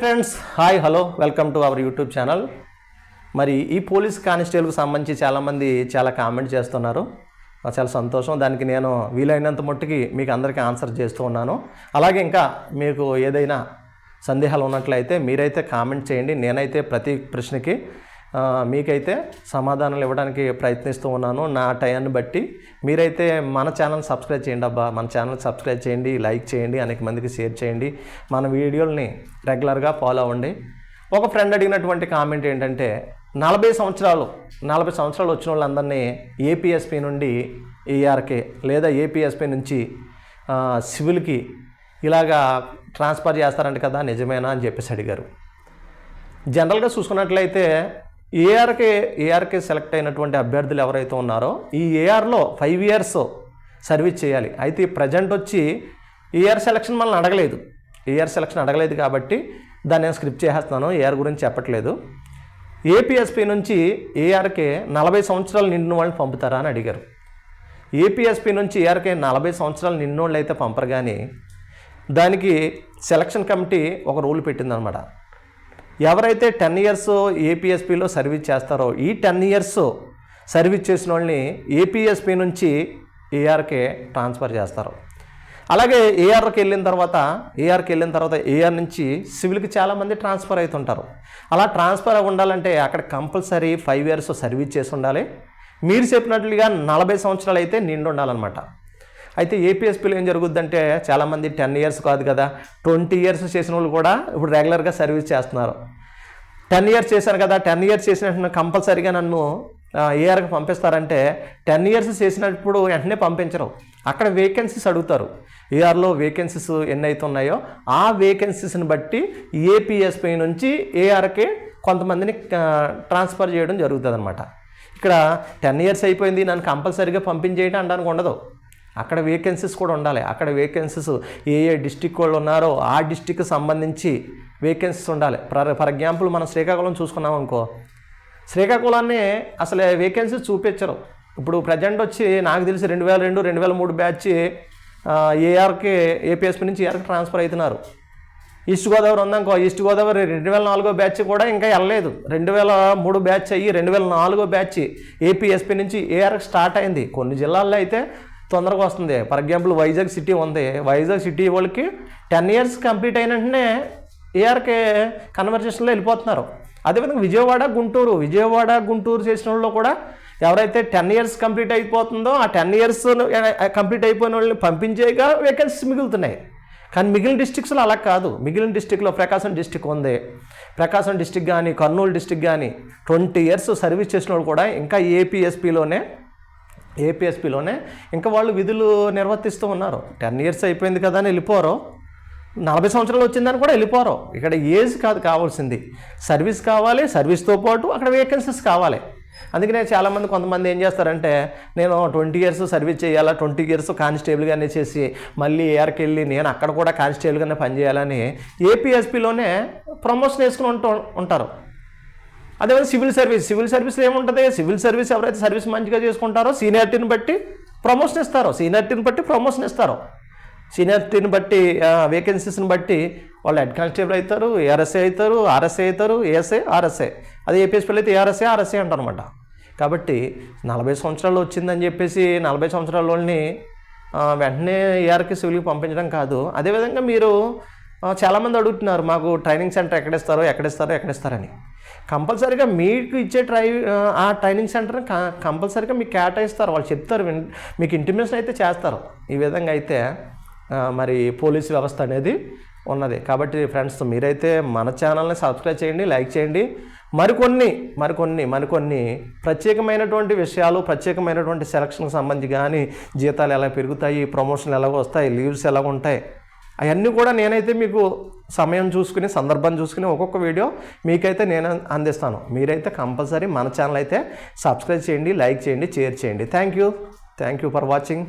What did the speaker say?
Friends hi hello welcome to our YouTube channel మరి ఈ police కానిస్టేబుల్కి సంబంధించి చాలామంది చాలా కామెంట్ చేస్తున్నారు. చాలా సంతోషం. దానికి నేను వీలైనంత మట్టుకి మీకు అందరికీ ఆన్సర్ చేస్తూ ఉన్నాను. అలాగే ఇంకా మీకు ఏదైనా సందేహాలు ఉన్నట్లయితే మీరైతే కామెంట్ చేయండి. నేనైతే ప్రతి ప్రశ్నకి మీకైతే సమాధానాలు ఇవ్వడానికి ప్రయత్నిస్తూ ఉన్నాను. నా టయాన్ని బట్టి మీరైతే మన ఛానల్ సబ్స్క్రైబ్ చేయండి అబ్బా. మన ఛానల్ సబ్స్క్రైబ్ చేయండి లైక్ చేయండి అనేక మందికి షేర్ చేయండి. మన వీడియోల్ని రెగ్యులర్గా ఫాలో అవ్వండి. ఒక ఫ్రెండ్ అడిగినటువంటి కామెంట్ ఏంటంటే నలభై సంవత్సరాలు నలభై సంవత్సరాలు వచ్చిన వాళ్ళందరినీ ఏపీఎస్పి నుండి ఏఆర్కే లేదా ఏపీఎస్పి నుంచి సివిల్కి ఇలాగా ట్రాన్స్ఫర్ చేస్తారంట కదా నిజమేనా అని చెప్పేసి అడిగారు. జనరల్గా చూసుకున్నట్లయితే ఏఆర్కే ఏఆర్కే సెలెక్ట్ అయినటువంటి అభ్యర్థులు ఎవరైతే ఉన్నారో ఈ ఏఆర్లో ఫైవ్ ఇయర్స్ సర్వీస్ చేయాలి. అయితే ప్రజెంట్ వచ్చి ఏఆర్ సెలక్షన్ మనల్ని అడగలేదు. ఏఆర్ సెలక్షన్ అడగలేదు కాబట్టి దాన్ని నేను స్క్రిప్ట్ చేసేస్తున్నాను. ఏఆర్ గురించి చెప్పట్లేదు. ఏపీఎస్పీ నుంచి ఏఆర్కే నలభై సంవత్సరాలు నిండిన వాళ్ళని పంపుతారా అని అడిగారు. ఏపీఎస్పీ నుంచి ఏఆర్కే నలభై సంవత్సరాలు నిన్నోళ్ళు అయితే పంపరు కానీ దానికి సెలక్షన్ కమిటీ ఒక రూల్ పెట్టిందనమాట ఎవరైతే టెన్ ఇయర్స్ ఏపీఎస్పీలో సర్వీస్ చేస్తారో ఈ టెన్ ఇయర్స్ సర్వీస్ చేసిన వాళ్ళని ఏపీఎస్పీ నుంచి ఏఆర్కే ట్రాన్స్ఫర్ చేస్తారు. అలాగే ఏఆర్కి వెళ్ళిన తర్వాత ఏఆర్కి వెళ్ళిన తర్వాత ఏఆర్ నుంచి సివిల్కి చాలామంది ట్రాన్స్ఫర్ అవుతుంటారు. అలా ట్రాన్స్ఫర్ ఉండాలంటే అక్కడ కంపల్సరీ ఫైవ్ ఇయర్స్ సర్వీస్ చేసి ఉండాలి. మీరు చెప్పినట్లుగా నలభై సంవత్సరాలు అయితే నిండు ఉండాలన్నమాట. అయితే ఏపీఎస్పీలో ఏం జరుగుద్దంటే చాలామంది టెన్ ఇయర్స్ కాదు కదా ట్వంటీ ఇయర్స్ చేసిన వాళ్ళు కూడా ఇప్పుడు రెగ్యులర్గా సర్వీస్ చేస్తున్నారు. టెన్ ఇయర్స్ చేశాను కదా టెన్ ఇయర్స్ చేసినట్టు కంపల్సరీగా నన్ను ఏఆర్కి పంపిస్తారంటే టెన్ ఇయర్స్ చేసినప్పుడు వెంటనే పంపించరు. అక్కడ వేకెన్సీస్ అడుగుతారు. ఏఆర్లో వేకెన్సీస్ ఎన్ని అయితే ఉన్నాయో ఆ వేకెన్సీస్ని బట్టి ఏపీఎస్పీ నుంచి ఏఆర్కి కొంతమందిని ట్రాన్స్ఫర్ చేయడం జరుగుతుంది అనమాట ఇక్కడ టెన్ ఇయర్స్ అయిపోయింది నన్ను కంపల్సరీగా పంపించేయటం అనడానికి ఉండదు. అక్కడ వేకెన్సీస్ కూడా ఉండాలి. అక్కడ వేకెన్సీస్ ఏ ఏ డిస్టిక్ వాళ్ళు ఉన్నారో ఆ డిస్టిక్ సంబంధించి వేకెన్సీస్ ఉండాలి. ఫర్ ఫర్ ఎగ్జాంపుల్ మనం శ్రీకాకుళం చూసుకున్నాం అనుకో. శ్రీకాకుళాన్ని అసలు వేకెన్సీస్ చూపించరు. ఇప్పుడు ప్రజెంట్ వచ్చి నాకు తెలిసి రెండు వేల రెండు రెండు వేల మూడు బ్యాచ్ ఏఆర్కి ఏపీఎస్పీ నుంచి ఏఆర్కి ట్రాన్స్ఫర్ అవుతున్నారు ఈస్ట్ గోదావరి ఉందనుకో ఈస్ట్ గోదావరి రెండు వేల నాలుగో బ్యాచ్ కూడా ఇంకా వెళ్ళలేదు. రెండు వేల మూడు బ్యాచ్ అయ్యి రెండు వేల నాలుగో బ్యాచ్ ఏపీఎస్పీ నుంచి ఏఆర్కి స్టార్ట్ అయింది. కొన్ని జిల్లాల్లో అయితే తొందరగా వస్తుంది. ఫర్ ఎగ్జాంపుల్ వైజాగ్ సిటీ ఉంది. వైజాగ్ సిటీ వాళ్ళకి టెన్ ఇయర్స్ కంప్లీట్ అయిన వెంటనే ఏఆర్కే కన్వర్జేషన్లో వెళ్ళిపోతున్నారు. అదేవిధంగా విజయవాడ గుంటూరు. విజయవాడ గుంటూరు చేసిన వాళ్ళు కూడా ఎవరైతే టెన్ ఇయర్స్ కంప్లీట్ అయిపోతుందో ఆ టెన్ ఇయర్స్ కంప్లీట్ అయిపోయిన వాళ్ళని పంపించేగా వేకెన్సీస్ మిగులుతున్నాయి. కానీ మిగిలిన డిస్టిక్స్లో అలా కాదు. మిగిలిన డిస్టిక్లో ప్రకాశం డిస్టిక్ ఉంది. ప్రకాశం డిస్టిక్ కానీ కర్నూలు డిస్టిక్ కానీ ట్వంటీ ఇయర్స్ సర్వీస్ చేసిన వాళ్ళు కూడా ఇంకా ఏపీఎస్పీలోనే ఏపీఎస్పీలోనే. ఇంకా వాళ్ళు విధులు నిర్వర్తిస్తూ ఉన్నారు. టెన్ ఇయర్స్ అయిపోయింది కదా అని వెళ్ళిపోరు. నలభై సంవత్సరాలు వచ్చిందని కూడా వెళ్ళిపోరు. ఇక్కడ ఏజ్ కాదు కావాల్సింది. సర్వీస్ కావాలి సర్వీస్తో పాటు అక్కడ వేకెన్సీస్ కావాలి. అందుకనే చాలామంది కొంతమంది ఏం చేస్తారంటే నేను ట్వంటీ ఇయర్స్ సర్వీస్ చేయాలా ట్వంటీ ఇయర్స్ కానిస్టేబుల్గానే చేసి మళ్ళీ ఏఆర్కి వెళ్ళి నేను అక్కడ కూడా కానిస్టేబుల్గానే పనిచేయాలని ఏపీఎస్పీలోనే ప్రమోషన్ వేసుకుని ఉంటూ ఉంటారు. అదేవిధంగా సివిల్ సర్వీస్ సివిల్ సర్వీస్లో ఏముంటుంది? సివిల్ సర్వీస్ ఎవరైతే సర్వీస్ మంచిగా చేసుకుంటారో సీనియారిటీని బట్టి ప్రమోషన్ ఇస్తారో సీనియారిటీని బట్టి ప్రమోషన్ ఇస్తారు. సీనియారిటీని బట్టి వేకెన్సీస్ని బట్టి వాళ్ళు హెడ్ కానిస్టేబుల్ అవుతారు ఏఆర్ఎస్ఏ అవుతారు ఆర్ఎస్ఏ అవుతారు ఏఎస్ఏ ఆర్ఎస్ఏ అది ఏపీఎస్పీలో అయితే ఏఆర్ఎస్ఏ ఆర్ఎస్ఏ అంటారనమాట కాబట్టి నలభై సంవత్సరాలు వచ్చిందని చెప్పేసి నలభై సంవత్సరాల వాళ్ళని వెంటనే ఏఆర్కి సివిల్కి పంపించడం కాదు. అదేవిధంగా మీరు చాలామంది అడుగుతున్నారు మాకు ట్రైనింగ్ సెంటర్ ఎక్కడిస్తారో ఎక్కడిస్తారో ఎక్కడిస్తారని కంపల్సరీగా మీకు ఇచ్చే ట్రై ఆ ట్రైనింగ్ సెంటర్ని కంపల్సరీగా మీకు కేటాయిస్తారు. వాళ్ళు చెప్తారు మీకు ఇంటిమేషన్ అయితే చేస్తారు. ఈ విధంగా అయితే మరి పోలీస్ వ్యవస్థ అనేది ఉన్నది. కాబట్టి ఫ్రెండ్స్ మీరైతే మన ఛానల్ని సబ్స్క్రైబ్ చేయండి లైక్ చేయండి. మరికొన్ని మరికొన్ని మరికొన్ని ప్రత్యేకమైనటువంటి విషయాలు ప్రత్యేకమైనటువంటి సెలక్షన్కి సంబంధించి కానీ జీతాలు ఎలా పెరుగుతాయి ప్రమోషన్లు ఎలా వస్తాయి లీవ్స్ ఎలా ఉంటాయి. అవన్నీ కూడా నేనైతే మీకు సమయం చూసుకుని సందర్భం చూసుకుని ఒక్కొక్క వీడియో మీకైతే నేను అందిస్తాను. మీరైతే కంపల్సరీ మన ఛానల్ అయితే సబ్స్క్రైబ్ చేయండి లైక్ చేయండి షేర్ చేయండి. Thank you thank you for watching